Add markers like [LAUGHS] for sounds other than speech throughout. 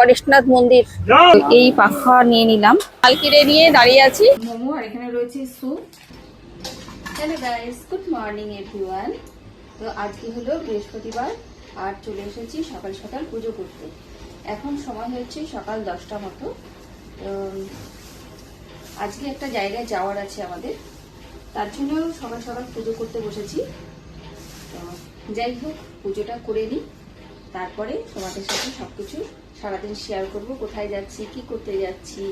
পরেশনাথ মন্দির। এই পাখা নিয়ে নিলাম। কালকিরে নিয়ে দাঁড়িয়ে আছি। মোমো আর এখানে রয়েছে soup. Hello guys good morning everyone তো আজকে হলো বৃহস্পতিবার আর চলে এসেছি সকাল সকাল পুজো করতে। এখন সময় হচ্ছে সকাল দশটা মতো। আজকে একটা জায়গায় যাওয়ার আছে আমাদের। তার জন্য সকাল সকাল পুজো করতে বসেছি। যাই হোক পুজোটা করে নিই। তারপরে তোমাদের সাথে সবকিছু সারাদিন শেয়ার করব, কোথায় যাচ্ছি, কি করতে যাচ্ছি,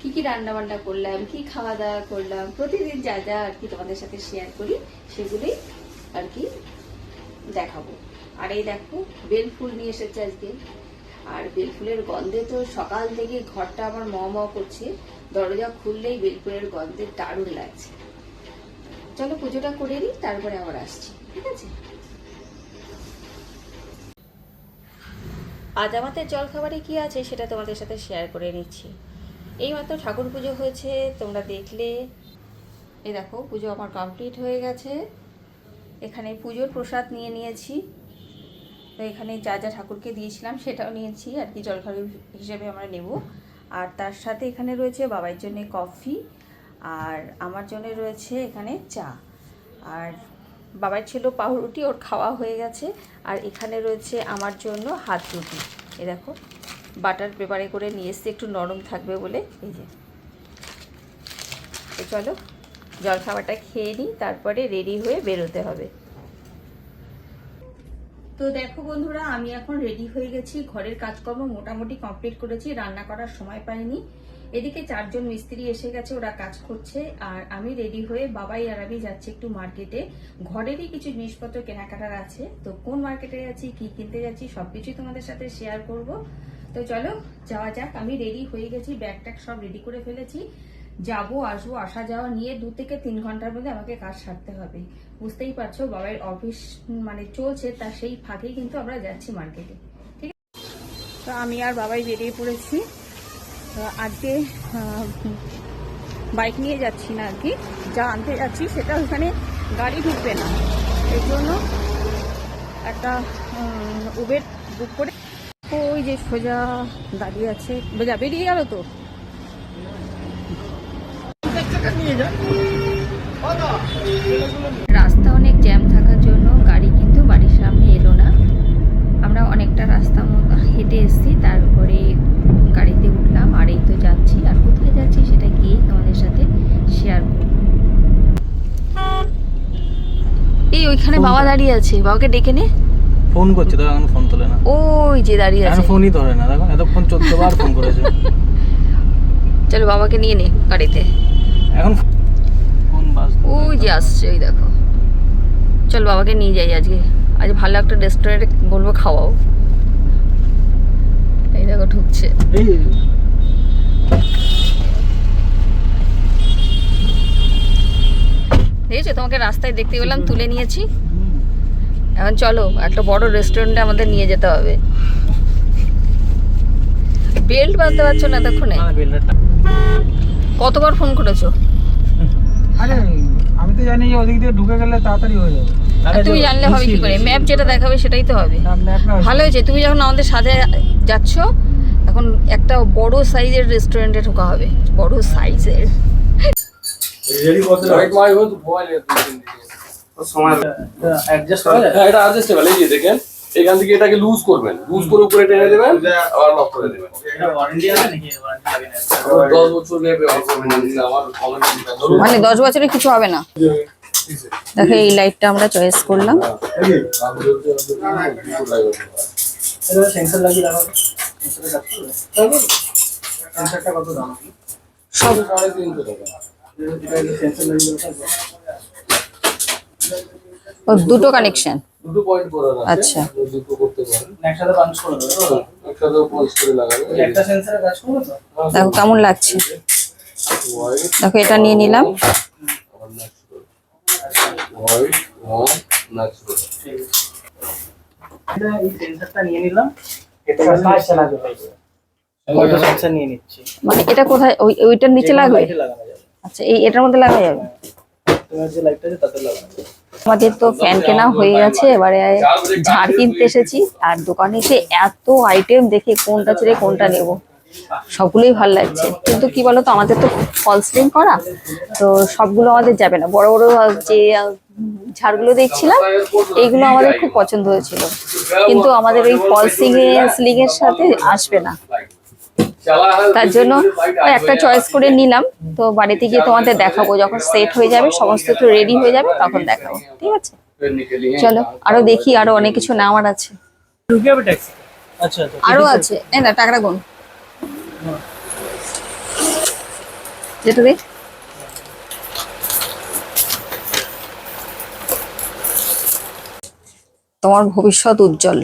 কি কি রান্না বান্না করলাম, কি খাওয়া দাওয়া করলাম, প্রতিদিন যা যা আর কি তোমাদের সাথে শেয়ার করি, সেগুলোই আর কি দেখাবো। আর এই দেখো, বেল ফুল নিয়ে এসেছে আজকে। আর বেল ফুলের গন্ধে তো সকাল থেকে ঘরটা আমার ম ম করছে, দরজা খুললেই বেল ফুলের গন্ধে দারুণ লাগছে। চলো পুজোটা করে নিই, তারপরে আবার আসছি, ঠিক আছে? আজ আমাদের জলখাবারে কি আছে সেটা তোমাদের সাথে শেয়ার করে নিচ্ছি। এইমাত্র ঠাকুর পুজো হয়েছে, তোমরা দেখলে। এ দেখো, পুজো আমার কমপ্লিট হয়ে গেছে। এখানে পুজোর প্রসাদ নিয়ে নিয়েছি। তো এখানে যা যা ঠাকুরকে দিয়েছিলাম সেটাও নিয়েছি, আর কি জলখাবার হিসেবে আমরা নেব। আর তার সাথে এখানে রয়েছে বাবার জন্য কফি আর আমার জন্য রয়েছে এখানে চা। আর বাবার ছিল পাউরুটি, ওর খাওয়া হয়ে গেছে। আর এখানে রয়েছে আমার জন্য হাত রুটি। এ দেখো, বাটার পেপারে করে নিয়ে এসছি, একটু নরম থাকবে বলে। এই যে। চলো, জলখাবারটা খেয়ে নিই, তারপরে রেডি হয়ে বেরোতে হবে। তো দেখো বন্ধুরা, আমি এখন রেডি হয়ে গেছি। ঘরের কাজকর্ম মোটামুটি কমপ্লিট করেছি, রান্না করার সময় পাইনি। এদিকে চারজন মিস্ত্রি এসে গেছে, ওরা কাজ করছে, আর আমি রেডি হয়ে বাবাই আর আমি যাচ্ছি একটু মার্কেটে ঘরেরই কিছু জিনিসপত্র কেনাকাটার আছে, তো কোন মার্কেটে যাচ্ছি, কি কিনতে যাচ্ছি, সবকিছুই তোমাদের সাথে শেয়ার করব। তো চলো, যাওয়া যাক, আমি রেডি হয়ে গেছি ব্যাগ ট্যাগ সব রেডি করে ফেলেছি। যাব, আসব, আসা যাওয়া নিয়ে দু থেকে তিন ঘণ্টার মধ্যে আমাকে কাজ সারতে হবে। বুঝতেই পারছ বাবার অফিস মানে চলছে তার সেই ফাঁকেই কিন্তু আমরা যাচ্ছি মার্কেটে ঠিক আছে? তো আমি আর বাবাই বেরিয়ে পড়েছি। তো আজকে বাইক নিয়ে যাচ্ছি না আর কি। যা আনতে যাচ্ছি সেটা ওখানে গাড়ি ঢুকবে না। এই জন্য একটা উবের বুক করে ওই যে সোজা দাঁড়িয়ে আছে। যা বেরিয়ে গেল তো? রাস্তা অনেক জ্যাম থাকার জন্য গাড়ি কিন্তু বাড়ির সামনে এলো না। আমরা অনেকটা রাস্তা মতো হেঁটে এসেছি তারপরে গাড়িতে উঠলাম আর এই তো যাচ্ছি আর কোথায় যাচ্ছি সেটা গিয়ে তোমাদের সাথে শেয়ার করব এই ওইখানে বাবা দাঁড়িয়ে আছে বাবাকে ডেকে নে। ফোন করছে তো এখন ফোন তোলে না। ওই যে দাঁড়িয়ে আছে। ফোনই ধরে না দেখো এতক্ষণ চোদ্দ বার ফোন করেছে। [LAUGHS] চলো বাবাকে নিয়ে নে গাড়িতে। এখন কোন বাস ওই যে আসছে ওই দেখো। চল বাবাকে নিয়ে যাই আজকে। আজ ভালো একটা রেস্টুরেন্টে বলব খাওয়াও। এই দেখো ঢুকছে। এই। দেখেছ? তোমাকে রাস্তায় দেখতে পেলাম তুলে নিয়েছি। এখন চলো একটা বড় রেস্টুরেন্টে আমাদের নিয়ে যেতে হবে বেল্ট বাঁধতে পারছ না এতক্ষণে না, কতবার ফোন করেছ আরে আমি তো জানি যে ওদিক দিয়ে ঢুকে গেলে তাড়াতাড়ি হয়ে যাবে তুমি জানলে হবে কি করে ম্যাপ যেটা দেখাবে সেটাই তো হবে ভালো হয়েছে তুমি যখন আমাদের সাথে যাচ্ছ এখন একটা বড় সাইজের রেস্টুরেন্টে ঢোকা হবে বড় সাইজের অ্যাডজাস্ট করা? যায় হ্যাঁ এটা অ্যাডজাস্টেবল এই যে দেখেন এখান থেকে এটাকে লুজ করবেন। লুজ করে উপরে টেনে দেবেন আবার লক করে দেবেন। এটা ওয়ারেন্টি আছে নাকি? ওয়ারেন্টি লাগে না। দশ বছর মেনে মানে দশ বছরে কিছু হবে না। দেখো এই লাইটটা আমরা চয়েস করলাম। এটা সেন্সর লাগিয়ে লাগাবো সেন্সরে কাজ করবে সেন্সরটা কত দাম? সব সাড়ে তিনশো টাকা এটা সেন্সর লাগিয়ে লাগাবো ও, দুটো কানেকশন দুটো পয়েন্ট করার আছে। আচ্ছা। দুটো করতে পারেন। একসাথে পাঞ্চ করে দেবো একসাথে করে লাগাবে একটা সেন্সরে কাজ করবে তো? দেখো কেমন লাগছে। দেখো এটা নিয়ে নিলাম। মানে এটা কোথায়? ওই ওইটার নিচে লাগবে? আচ্ছা এই এটার মধ্যে লাগা যাবে? আমাদের তো ফ্যান কেনা হয়ে গেছে, এবারে ঝাড় কিনতে এসেছি। আর দোকানে এসে এত আইটেম দেখে কোনটা ছেড়ে কোনটা নেব, সবগুলোই ভালো লাগছে। কিন্তু কি বলতো, আমাদের তো ফল সিলিং করা, তো সবগুলো আমাদের যাবে না। বড় বড় যে ঝাড়গুলো দেখছিলাম, এইগুলো আমাদের খুব পছন্দ হয়েছিল। কিন্তু আমাদের এই ফল সিলিং এর সাথে আসবে না। তার জন্য একটা চয়েস করে নিলাম। তো বাড়িতে গিয়ে তোমাদের দেখাবো যখন সেট হয়ে যাবে সমস্ত কিছু রেডি হয়ে যাবে তখন দেখাবো। ঠিক আছে? চলো আরও দেখি আরও অনেক কিছু নেওয়ার আছে। আচ্ছা আচ্ছা আরও আছে। না টাকাটা গুন। যেটা তোমার ভবিষ্যৎ উজ্জ্বল।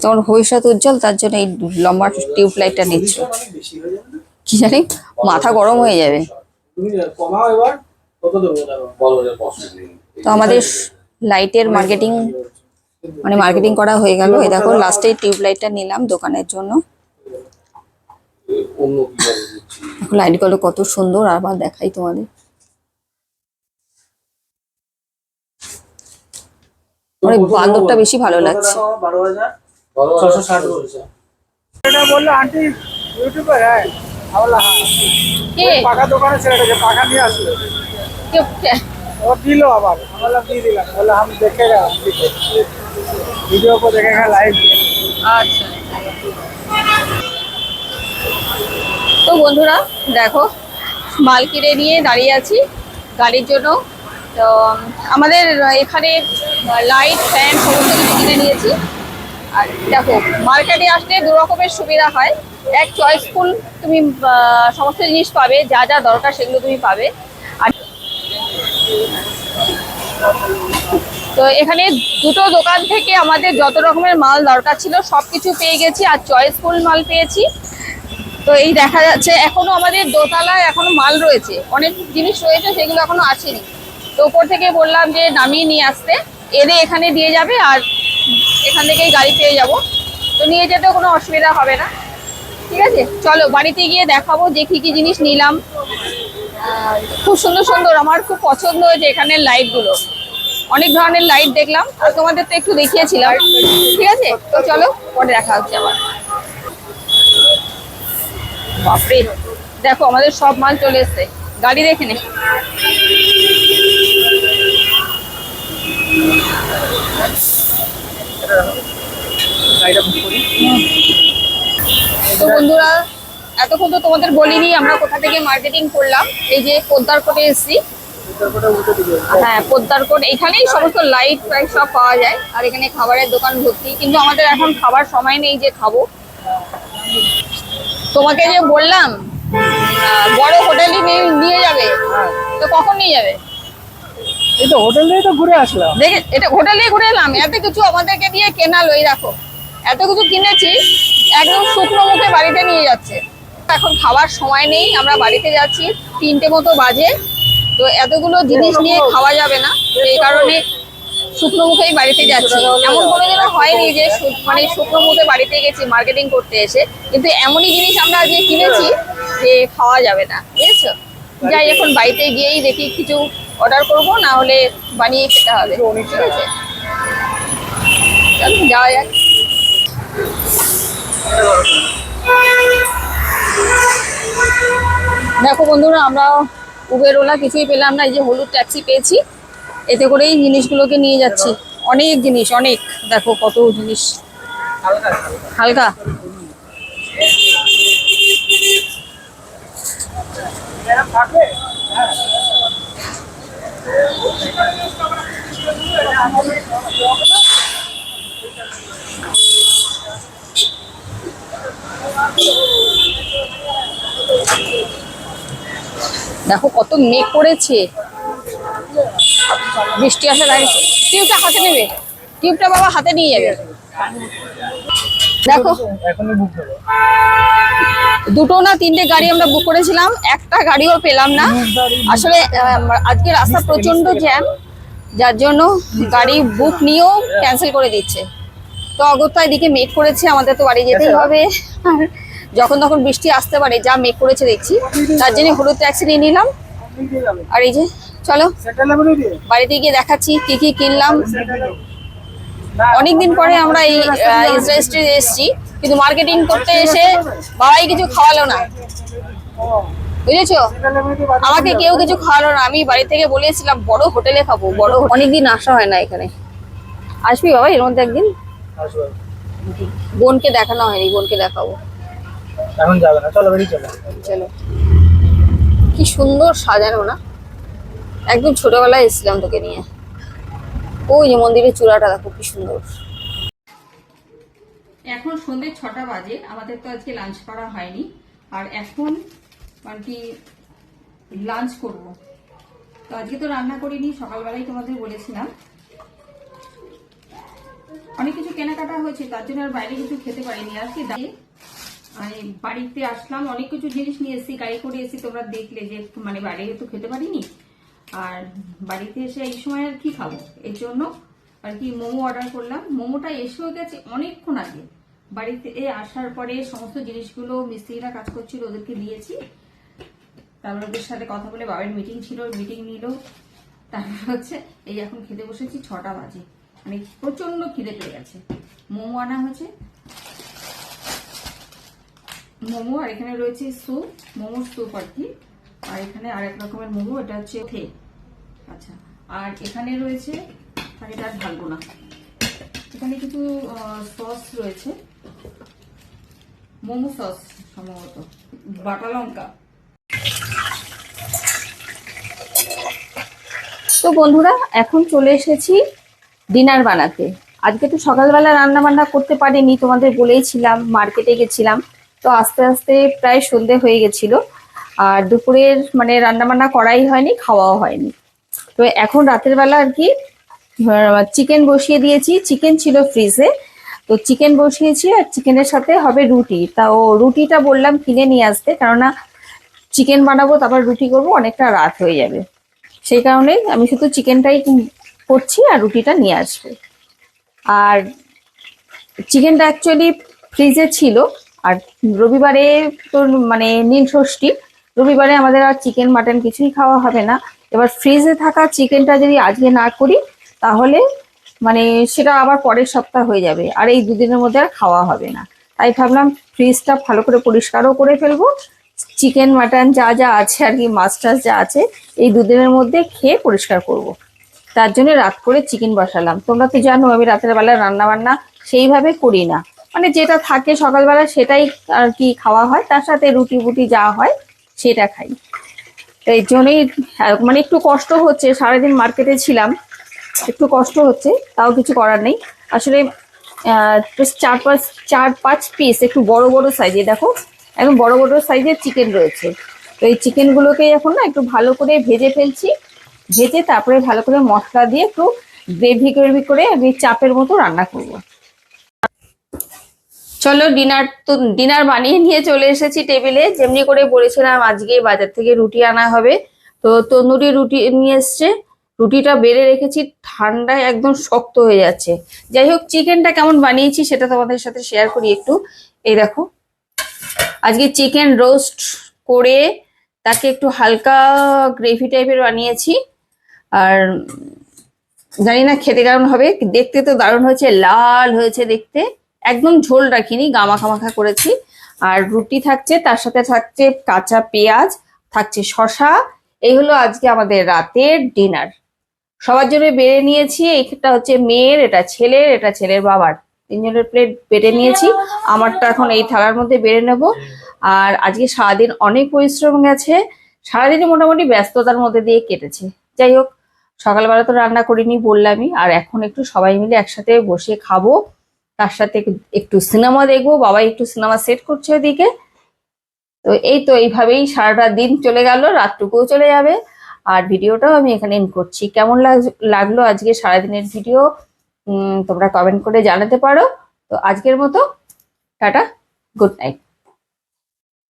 তোমার ভবিষ্যৎ উজ্জ্বল তার জন্য এই লম্বা টিউব লাইটটা নিচ্ছ? কি জানি? মাথা গরম হয়ে যাবে। তো আমাদের লাইটের মার্কেটিং মানে মার্কেটিং করা হয়ে গেল। এই দেখো লাস্টে টিউব লাইটটা নিলাম দোকানের জন্য। লাইটগুলো কত সুন্দর আবার দেখাই তোমাদের। মানে বান্দরটা বেশি ভালো লাগছে। বলল আবার দেখে আচ্ছা। তো বন্ধুরা দেখো মাল কিনে নিয়ে দাঁড়িয়ে আছি গাড়ির জন্য। তো আমাদের এখানে লাইট ফ্যান সমস্ত কিছু কিনে নিয়েছি। আর দেখো মার্কেটে আসলে দু রকমের সুবিধা হয়। এক চয়েসফুল তুমি সমস্ত জিনিস পাবে, যা যা দরকার সেগুলো তুমি পাবে। আর তো, এখানে দুটো দোকান থেকে আমাদের যত রকমের মাল দরকার ছিল সব কিছু পেয়ে গেছি আর চয়েসফুল মাল পেয়েছি। তো, এই দেখা যাচ্ছে, এখনও আমাদের দোতলায় এখনও মাল রয়েছে। অনেক জিনিস রয়েছে, সেগুলো এখনও আসেনি। তো ওপর থেকে বললাম যে নামিয়ে নিয়ে আসতে। এনে এখানে দিয়ে যাবে আর এখান থেকেই গাড়ি পেয়ে যাব। তো নিয়ে যেতেও কোনো অসুবিধা হবে না। ঠিক আছে? চলো বাড়িতে গিয়ে দেখাবো যে কী কী জিনিস নিলাম। খুব সুন্দর সুন্দর। আমার খুব পছন্দ হয়েছে এখানের লাইটগুলো অনেক ধরনের লাইট দেখলাম। আর তোমাদের তো একটু দেখিয়েছিলাম। ঠিক আছে? তো চলো পরে দেখা হচ্ছে আবার। বাপরে! দেখো আমাদের সব মাল চলে এসছে। গাড়ি দেখে নে। তো বন্ধুরা, এতক্ষণ তো তোমাদের বলিনি, আমরা কোথা থেকে মার্কেটিং করলাম, এই যে পোদ্দার কোটে এসছি। হ্যাঁ পোদ্দার কোট, এখানেই সমস্ত লাইট ফাইট সব পাওয়া যায়, আর এখানে খাবারের দোকান ভর্তি। কিন্তু আমাদের এখন খাবার সময় নেই যে খাব। তোমাকে যে বললাম বড় হোটেলই নিয়ে যাবে, তো কখন নিয়ে যাবে? এই তো তো ঘুরে আসলাম। দেখে, এটা হোটেলে ঘুরে এলাম। এত কিছু আমাদেরকে দিয়ে কেনালো, এই দেখো। এত কিছু কিনেছি, একদম শুকনো মুখে বাড়িতে নিয়ে যাচ্ছে। এখন খাবার সময় নেই, আমরা বাড়িতে যাচ্ছি, তিনটে মতো বাজে। তো এতগুলো জিনিস নিয়ে খাওয়া যাবে না, এই কারণে শুকনো মুখেই বাড়িতে যাচ্ছি। এমন কোনোদিনও হয়নি যে মানে শুকনো মুখে বাড়িতে গেছি মার্কেটিং করতে এসে। কিন্তু এমনই জিনিস আমরা আজকে কিনেছি যে খাওয়া যাবে না, বুঝেছ? যাই, এখন বাড়িতে গিয়েই দেখি কিছু অর্ডার করব না হলে বানিয়ে খেতে হবে। ঠিক আছে। চলো যাওয়া যাক। দেখো বন্ধুরা আমরা উবের ওলা কিছুই পেলাম না এই যে হলুদ ট্যাক্সি পেয়েছি। এতে করেই জিনিসগুলোকে নিয়ে যাচ্ছি। অনেক জিনিস অনেক। দেখো কত জিনিস। হালকা দেখো কত মেঘ করেছে। বৃষ্টি আসা দাঁড়িয়েছে টিউবটা হাতে নেবে। টিউবটা বাবা হাতে নিয়ে যাবে। দেখো। এখনই দুটো না তিনটে গাড়ি আমরা বুক করেছিলাম একটা গাড়িও পেলাম না। আসলে আজকে রাস্তা প্রচণ্ড জ্যাম যার জন্য গাড়ি বুক নিয়েও ক্যান্সেল করে দিচ্ছে। তো অগত্যা এদিকে মেঘ করেছে আমাদের তো বাড়ি যেতেই হবে। আর যখন তখন বৃষ্টি আসতে পারে যা মেঘ করেছে দেখছি। তার জন্য হলুদ ট্যাক্সি নিয়ে নিলাম। আর এই যে চলো বাড়িতে গিয়ে দেখাচ্ছি কি কি কিনলাম। অনেকদিন পরে আমরা এই ইসরা স্ট্রিট এসেছি। কিন্তু মার্কেটিং করতে এসে বাবাই কিছু খাওয়ালো না। বুঝেছ? আমাকে কেউ কিছু খাওয়ালো না। আমি বাড়ি থেকে বলেছিলাম বড় হোটেলে খাব বড় অনেকদিন আসা হয় না এখানে। আসবি বাবা এর মধ্যে একদিন। আসব। বোনকে দেখানো হয়নি বোনকে দেখাবো। এখন যাবে না চলো বেরিয়ে চলো। চলো। কি সুন্দর সাজানো না? একদম ছোটবেলায় এসেছিলাম তোকে নিয়ে। ওই যে মন্দিরের চূড়াটা দেখো কি সুন্দর। এখন সন্ধ্যে ছটা বাজে, আমাদের তো আজকে লাঞ্চ করা হয়নি। আর এখন আর কি লাঞ্চ করব। তো আজকে তো রান্না করিনি, সকালবেলায় তোমাদের বলেছিলাম। অনেক কিছু কেনাকাটা হয়েছে, তার জন্য আর বাইরে কিছু খেতে পারিনি। আজকে দাঁড়িয়ে মানে বাড়িতে আসলাম, অনেক কিছু জিনিস নিয়ে এসেছি, গাড়ি করে এসেছি, তোমরা দেখলে যে মানে বাইরে তো খেতে পারিনি। আর বাড়িতে এসে এই সময় আর কি খাব? এর জন্য আর কি মোমো অর্ডার করলাম। মোমোটা এসেও গেছে অনেকক্ষণ আগে। বাড়িতে আসার পরে সমস্ত জিনিসগুলো মিস্ত্রিরা কাজ করছিল, ওদেরকে দিয়েছি। তারপর ওদের সাথে কথা বলে বাবার মিটিং ছিল মিটিং নিল। তারপর হচ্ছে এই এখন খেতে বসেছি, ছটা বাজে। মানে প্রচণ্ড খিদে পেয়ে গেছে। মোমো আনা হয়েছে। মোমো, আর এখানে রয়েছে স্যুপ মোমো স্যুপ আর কি। আর এখানে আরেক রকমের মোমো, এটা হচ্ছে আচ্ছা আর এখানে রয়েছে আর ঢালবো না। এখানে কিছু সস রয়েছে। মোমো সস সম্ভবত। বাটা লঙ্কা। তো বন্ধুরা, এখন চলে এসেছি ডিনার বানাতে। আজকে তো সকালবেলা রান্না বান্না করতে পারিনি, তোমাদের বলেইছিলাম, মার্কেটে গেছিলাম। তো আস্তে আস্তে প্রায় সন্ধে হয়ে গেছিল। আর দুপুরের মানে রান্না বান্না করাই হয়নি, খাওয়াও হয়নি। তো এখন রাতের বেলা আর কি চিকেন বসিয়ে দিয়েছি। চিকেন ছিল ফ্রিজে তো চিকেন বসিয়েছি আর চিকেনের সাথে হবে রুটি। তা ও রুটিটা বললাম কিনে নিয়ে আসতে, কেননা চিকেন বানাবো, তারপর রুটি করব, অনেকটা রাত হয়ে যাবে। সেই কারণে আমি শুধু চিকেনটাই করছি আর রুটিটা নিয়ে আসবে। আর চিকেনটা অ্যাকচুয়ালি ফ্রিজে ছিল। আর রবিবারে তো মানে নীল ষষ্ঠী। রবিবারে আমাদের আর চিকেন মাটন কিছুই খাওয়া হবে না। এবার ফ্রিজে থাকা চিকেনটা যদি আজকে না করি তাহলে মানে সেটা আবার পরের সপ্তাহ হয়ে যাবে, আর এই দুদিনের মধ্যে আর খাওয়া হবে না। তাই ভাবলাম ফ্রিজটা ভালো করে পরিষ্কারও করে ফেলব। চিকেন মাটন যা যা আছে আর কি মাছ টাছ যা আছে, এই দুদিনের মধ্যে খেয়ে পরিষ্কার করব। তার জন্য রাত করে চিকেন বসালাম। তোমরা তো জানো, আমি রাতের বেলা রান্না বান্না সেইভাবে করি না। মানে যেটা থাকে সকালবেলা সেটাই আর কি খাওয়া হয়, তার সাথে রুটি বুটি যা হয় সেটা খাই। এই জন্যই মানে একটু কষ্ট হচ্ছে, সারাদিন মার্কেটে ছিলাম। একটু কষ্ট হচ্ছে, তাও কিছু করার নেই। আসলে চার পাঁচ চার পাঁচ পিস একটু বড় বড় সাইজে দেখো, একদম বড় বড় সাইজের চিকেন রয়েছে। তো এই চিকেনগুলোকে এখন না একটু ভালো করে ভেজে ফেলছি, ভেজে তারপরে ভালো করে মশলা দিয়ে একটু গ্রেভি গ্রেভি করে আমি চাপের মতো রান্না করব। চলো ডিনার তো ডিনার বানিয়ে নিয়ে চলে এসেছি টেবিলে যেমনি করে বলেছিলাম আজকে বাজার থেকে রুটি আনা হবে। তো তন্দুরি রুটি নিয়ে এসছে। রুটিটা বেড়ে রেখেছি, ঠান্ডায় একদম শক্ত হয়ে যাচ্ছে। যাই হোক, চিকেনটা কেমন বানিয়েছি সেটা তোমাদের সাথে শেয়ার করি একটু। এই দেখো, আজকে চিকেন রোস্ট করে তাকে একটু হালকা গ্রেভি টাইপের বানিয়েছি। আর জানি না খেতে কেমন হবে, দেখতে তো দারুণ হয়েছে, লাল হয়েছে দেখতে। একদম ঝোল রাখিনি গামাখা মাখা করেছি। আর রুটি থাকছে, তার সাথে থাকছে কাঁচা পেঁয়াজ, থাকছে শশা এই হলো আজকে আমাদের রাতের ডিনার সবার জন্য বেড়ে নিয়েছি এটা হচ্ছে মেয়ের, এটা ছেলের এটা ছেলের বাবার। তিনজনের প্লেট বেড়ে নিয়েছি, আমারটা এখন এই থালার মধ্যে বেড়ে নেব। আর আজকে সারাদিন অনেক পরিশ্রম গেছে সারাদিনে মোটামুটি ব্যস্ততার মধ্যে দিয়ে কেটেছে। যাই হোক, সকালবেলা তো রান্না করিনি বললামই, আর এখন একটু সবাই মিলে একসাথে বসে খাব। তার সাথে একটু- একটু সিনেমা দেখব, বাবা একটু সিনেমা সেট করছে ওদিকে। তো এই তো এইভাবেই সারাটা দিন চলে গেল, রাতটুকুও চলে যাবে। আর ভিডিওটাও আমি এখানে এন্ড করছি। কেমন লাগ- লাগল আজকে সারাদিনের ভিডিও? তোমরা কমেন্ট করে জানাতে পারো। তো আজকের মতো, টাটা গুড নাইট